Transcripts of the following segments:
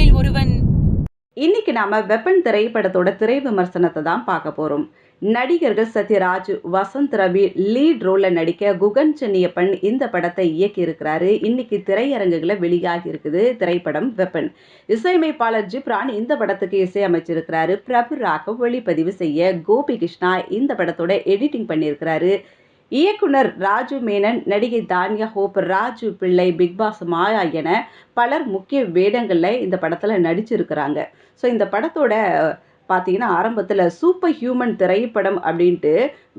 நடிகர்களில் ஒருவன். இன்னைக்கு நாம வெப்பன் திரைப்படத்தோட திரை விமர்சனத்தை தான் பார்க்க போறோம். நடிகர்கள் சத்யராஜ் வசந்த் ரவி லீட் ரோல்ல நடிக்க குகன் சென்னியப்பன் இந்த படத்தை இயக்கி இருக்கிறாரு இன்னைக்கு திரையரங்குகளை வெளியாகி இருக்குது திரைப்படம் வெப்பன். இசையமைப்பாளர் ஜிப்ரான் இந்த படத்துக்கு இசையமைச்சிருக்கிறாரு. பிரபு ராகவ் ஒளிப்பதிவு செய்ய கோபி கிருஷ்ணா இந்த படத்தோட எடிட்டிங் பண்ணியிருக்கிறாரு. இயக்குனர் ராஜு மேனன் நடிகை தானியா ஹோப் ராஜு பிள்ளை பிக்பாஸ் மாயா என பலர் முக்கிய வேடங்களில் இந்த படத்தில் நடிச்சிருக்கிறாங்க. ஸோ இந்த படத்தோட பார்த்தீங்கன்னா ஆரம்பத்தில் சூப்பர் ஹியூமன் திரைப்படம் அப்படின்ட்டு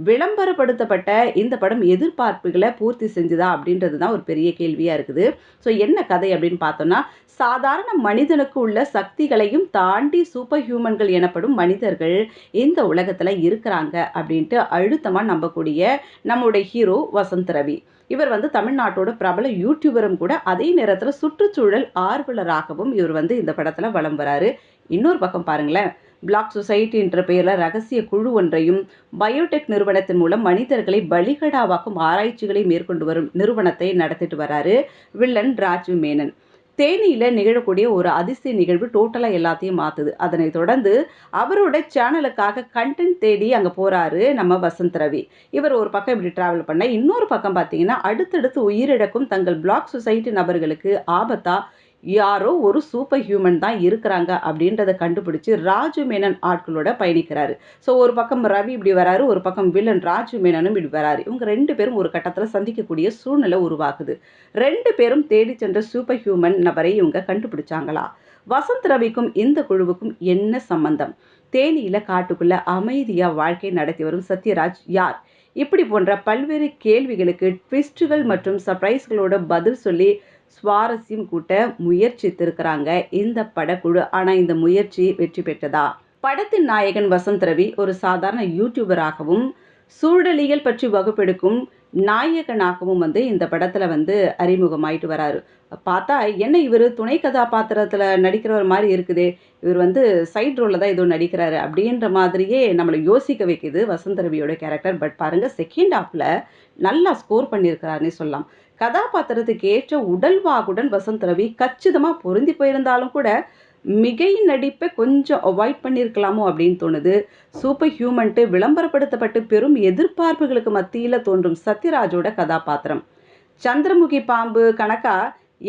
விளம்பரப்படுத்தப்பட்ட இந்த படம் எதிர்பார்ப்புகளை பூர்த்தி செஞ்சுதா அப்படின்றது தான் ஒரு பெரிய கேள்வியாக இருக்குது. ஸோ என்ன கதை அப்படின்னு பார்த்தோம்னா சாதாரண மனிதனுக்கு உள்ள சக்திகளையும் தாண்டி சூப்பர் ஹியூமன்கள் எனப்படும் மனிதர்கள் இந்த உலகத்தில் இருக்கிறாங்க அப்படின்ட்டு அழுத்தமாக நம்பக்கூடிய நம்முடைய ஹீரோ வசந்த் ரவி. இவர் வந்து தமிழ்நாட்டோட பிரபல யூடியூபரும் கூட அதே நேரத்தில் சுற்றுச்சூழல் ஆர்வலராகவும் இவர் வந்து இந்த படத்தில் வலம் வராரு. இன்னொரு பக்கம் பாருங்களேன். பிளாக் சொசைட்டி என்ற பெயரில் ரகசிய குழு ஒன்றையும் பயோடெக் நிறுவனத்தின் மூலம் மனிதர்களை பலிகடாவாக்கும் ஆராய்ச்சிகளை மேற்கொண்டு வரும் நிறுவனத்தை நடத்திட்டு வராரு வில்லன் ராஜீவ் மேனன் தேனியில் நிகழக்கூடிய ஒரு அதிசய நிகழ்வு டோட்டலாக எல்லாத்தையும் மாற்றுது அதனை தொடர்ந்து அவரோட சேனலுக்காக கண்டென்ட் தேடி அங்கே போகிறாரு நம்ம வசந்த் ரவி. இவர் ஒரு பக்கம் இப்படி ட்ராவல் பண்ண இன்னொரு பக்கம் பார்த்தீங்கன்னா அடுத்தடுத்து உயிரிழக்கும் தங்கள் பிளாக் சொசைட்டி நபர்களுக்கு ஆபத்தாக யாரோ ஒரு சூப்பர் ஹியூமன் தான் இருக்கிறாங்க அப்படின்றத கண்டுபிடிச்சு ராஜு மேனன் ஆட்களோட பயணிக்கிறாரு. ஸோ ஒரு பக்கம் ரவி இப்படி வராரு ஒரு பக்கம் வில்லன் ராஜு மேனனும் இப்படி வராரு. இவங்க ரெண்டு பேரும் ஒரு கட்டத்தில் சந்திக்கக்கூடிய சூழ்நிலை உருவாகுது. ரெண்டு பேரும் தேடி சென்ற சூப்பர் ஹியூமன் நபரை இவங்க கண்டுபிடிச்சாங்களா? வசந்த் ரவிக்கும் இந்த குழுவுக்கும் என்ன சம்பந்தம்? தேனியில் காட்டுக்குள்ள அமைதியாக வாழ்க்கை நடத்தி வரும் சத்யராஜ் யார்? இப்படி போன்ற பல்வேறு கேள்விகளுக்கு ட்விஸ்டுகள் மற்றும் சர்ப்ரைஸ்களோட பதில் சொல்லி சுவாரஸ்யம் கூட்ட முயற்சித்திருக்கிறாங்க இந்த படக்குழு. ஆனால் இந்த முயற்சி வெற்றி பெற்றதா? படத்தின் நாயகன் வசந்த் ரவி ஒரு சாதாரண யூடியூபராகவும் சூழலியல் பற்றி வகுப்பெடுக்கும் நாயகனாகவும் வந்து இந்த படத்தில் வந்து அறிமுகமாயிட்டு வராரு. பார்த்தா என்ன இவர் துணை கதாபாத்திரத்தில் நடிக்கிறவர் மாதிரி இருக்குது இவர் வந்து சைட் ரோலில் தான் ஏதோ நடிக்கிறாரு அப்படின்ற மாதிரியே நம்மளை யோசிக்க வைக்குது வசந்த ரவியோட கேரக்டர். பட் பாருங்கள் செகண்ட் ஹாஃபில் நல்லா ஸ்கோர் பண்ணியிருக்கிறாருன்னு சொல்லலாம். கதாபாத்திரத்துக்கு ஏற்ற உடல்வாகுடன் வசந்த் ரவி கச்சிதமாக பொருந்தி போயிருந்தாலும் கூட மிகை நடிப்பை கொஞ்சம் அவாய்ட் பண்ணியிருக்கலாமோ அப்படின்னு தோணுது. சூப்பர் ஹியூமன்ட்டு விளம்பரப்படுத்தப்பட்டு பெரும் எதிர்பார்ப்புகளுக்கு மத்தியில் தோன்றும் சத்யராஜோட கதாபாத்திரம். சந்திரமுகி பாம்பு கணக்கா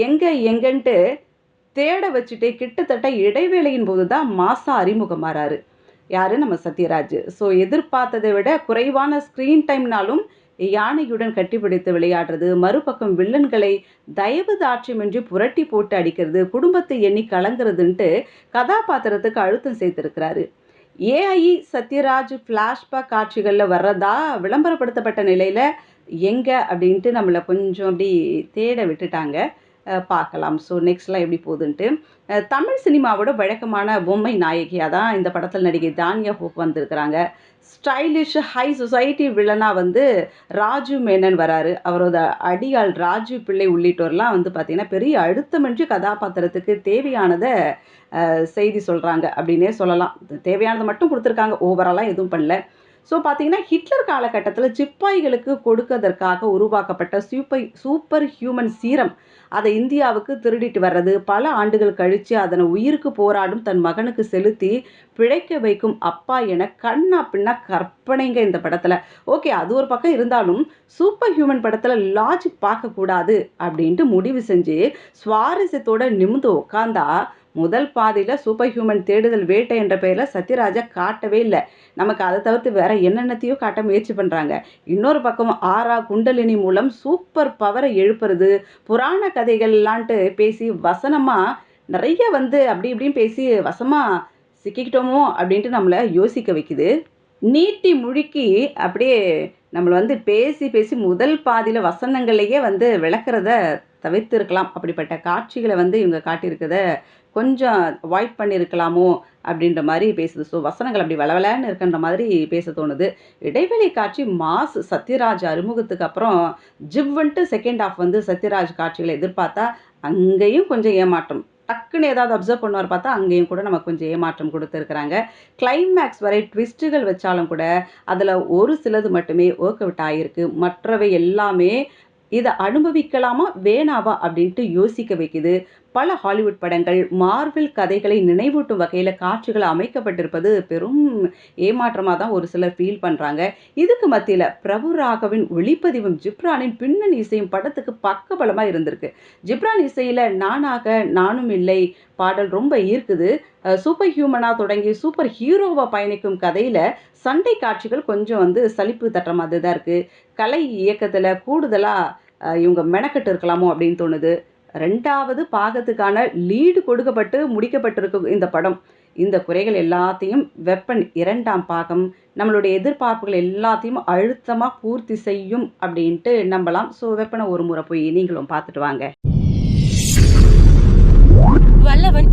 எங்கே எங்கன்ட்டு தேட வச்சுட்டு கிட்டத்தட்ட இடைவேளையின் போது தான் மாசா அறிமுகமாறாரு யாரு? நம்ம சத்யராஜ். ஸோ எதிர்பார்த்ததை விட குறைவான ஸ்க்ரீன் டைம்னாலும் யானையுடன் கட்டிப்பிடித்து விளையாடுறது மறுபக்கம் வில்லன்களை தயவு தாட்சியமின்றி புரட்டி போட்டு அடிக்கிறது குடும்பத்தை எண்ணி கலங்குறதுன்ட்டு கதாபாத்திரத்துக்கு அழுத்தம் சேர்த்திருக்கிறாரு. ஏஐ சத்யராஜ் ஃப்ளாஷ்பேக் காட்சிகளில் வர்றதா விளம்பரப்படுத்தப்பட்ட நிலையில் எங்கே அப்படின்ட்டு நம்மளை கொஞ்சம் அப்படி தேட விட்டுட்டாங்க. பார்க்கலாம். ஸோ நெக்ஸ்ட்லாம் எப்படி போகுதுன்ட்டு தமிழ் சினிமாவோட வழக்கமான பொம்மை நாயகியாக தான் இந்த படத்தில் நடிகை தானியா ஹோப் வந்திருக்கிறாங்க. ஸ்டைலிஷ் ஹை சொசைட்டி வில்லனாக வந்து ராஜு மேனன் வராரு. அவரோட அடியாள் ராஜு பிள்ளை உள்ளிட்டோர்லாம் வந்து பார்த்திங்கன்னா பெரிய அழுத்தமின்றி கதாபாத்திரத்துக்கு தேவையானதை செய்தி சொல்கிறாங்க அப்படின்னே சொல்லலாம். தேவையானதை மட்டும் கொடுத்துருக்காங்க. ஓவராலாக எதுவும் பண்ணல. ஸோ பார்த்தீங்கன்னா ஹிட்லர் காலகட்டத்தில் சிப்பாய்களுக்கு கொடுக்கறதற்காக உருவாக்கப்பட்ட சூப்பர் சூப்பர் ஹியூமன் சீரம். அதை இந்தியாவுக்கு திருடிட்டு வர்றது பல ஆண்டுகள் கழித்து அதனை உயிருக்கு போராடும் தன் மகனுக்கு செலுத்தி பிழைக்க வைக்கும் அப்பா என கண்ணா பின்னா கற்பனைங்க இந்த படத்தில். ஓகே அது ஒரு பக்கம் இருந்தாலும் சூப்பர் ஹியூமன் படத்தில் லாஜிக் பார்க்கக்கூடாது அப்படின்ட்டு முடிவு செஞ்சு சுவாரஸ்யத்தோட நிமிந்து உட்காந்தா முதல் பாதியில் சூப்பர் ஹியூமன் தேடுதல் வேட்டை என்ற பெயரில் சத்யராஜா காட்டவே இல்லை. நமக்கு அதை தவிர்த்து வேற என்னென்னத்தையும் காட்ட முயற்சி பண்ணுறாங்க இன்னொரு பக்கம் ஆரா குண்டலினி மூலம் சூப்பர் பவரை எழுப்புறது புராண கதைகள்லான்ட்டு பேசி வசனமாக நிறைய வந்து அப்படி இப்படின்னு பேசி வசமாக சிக்கிக்கிட்டோமோ அப்படின்ட்டு நம்மளை யோசிக்க வைக்குது. நீட்டி முழுக்கி அப்படியே நம்மளை வந்து பேசி பேசி முதல் பாதியில் வசனங்களையே வந்து விளக்குறத தவிர்த்திருக்கலாம். அப்படிப்பட்ட காட்சிகளை வந்து இவங்க காட்டியிருக்கிறத கொஞ்சம் அவாய்ட் பண்ணியிருக்கலாமோ அப்படின்ற மாதிரி பேசுது. ஸோ வசனங்கள் அப்படி வளவலன்னு இருக்கின்ற மாதிரி பேச தோணுது. இடைவெளி காட்சி மாஸ் சத்யராஜ் அறிமுகத்துக்கு அப்புறம் ஜிவ்வன்ட்டு செகண்ட் ஆஃப் வந்து சத்யராஜ் காட்சிகளை எதிர்பார்த்தா அங்கேயும் கொஞ்சம் ஏமாற்றம். டக்குன்னு ஏதாவது அப்சர்வ் பண்ணுவார் பார்த்தா அங்கேயும் கூட நமக்கு கொஞ்சம் ஏமாற்றம் கொடுத்துருக்குறாங்க. கிளைமேக்ஸ் வரை ட்விஸ்ட்டுகள் வச்சாலும் கூட அதில் ஒரு சிலது மட்டுமே ஒர்க் அவுட் ஆகிருக்கு மற்றவை எல்லாமே இதை அனுபவிக்கலாமா வேணாவா அப்படின்ட்டு யோசிக்க வைக்குது. பல ஹாலிவுட் படங்கள் மார்வெல் கதைகளை நினைவூட்டும் வகையில் காட்சிகள் அமைக்கப்பட்டிருப்பது பெரும் ஏமாற்றமாக தான் ஒரு சிலர் ஃபீல் பண்ணுறாங்க இதுக்கு மத்தியில் பிரபு ராகவின் ஒளிப்பதிவும் ஜிப்ரானின் பின்னணி இசையும் படத்துக்கு பக்கபலமாக இருந்திருக்கு. ஜிப்ரான் இசையில் நானாக நானும் இல்லை பாடல் ரொம்ப ஈர்க்குது. சூப்பர் ஹியூமனாக தொடங்கி சூப்பர் ஹீரோவாக பயணிக்கும் கதையில் சண்டை காட்சிகள் கொஞ்சம் வந்து சலிப்பு தட்டுற மாதிரி தான் இருக்குது கலை இயக்கத்தில் கூடுதலாக இவங்க மெனக்கெட்டு இருக்கலாமோ அப்படின்னு தோணுது. ரெண்டாவது பாகத்துக்கான லீடு கொடுக்கப்பட்டு முடிக்கப்பட்டிருக்கு இந்த படம். இந்த குறைகள் எல்லாத்தையும் வெப்பன் இரண்டாம் பாகம் நம்மளுடைய எதிர்பார்ப்புகள் எல்லாத்தையும் அழுத்தமாக பூர்த்தி செய்யும் அப்படின்ட்டு நம்பலாம். ஸோ வெப்பனை ஒரு முறை போய் நீங்களும் பார்த்துட்டு வாங்க. வல்லவன்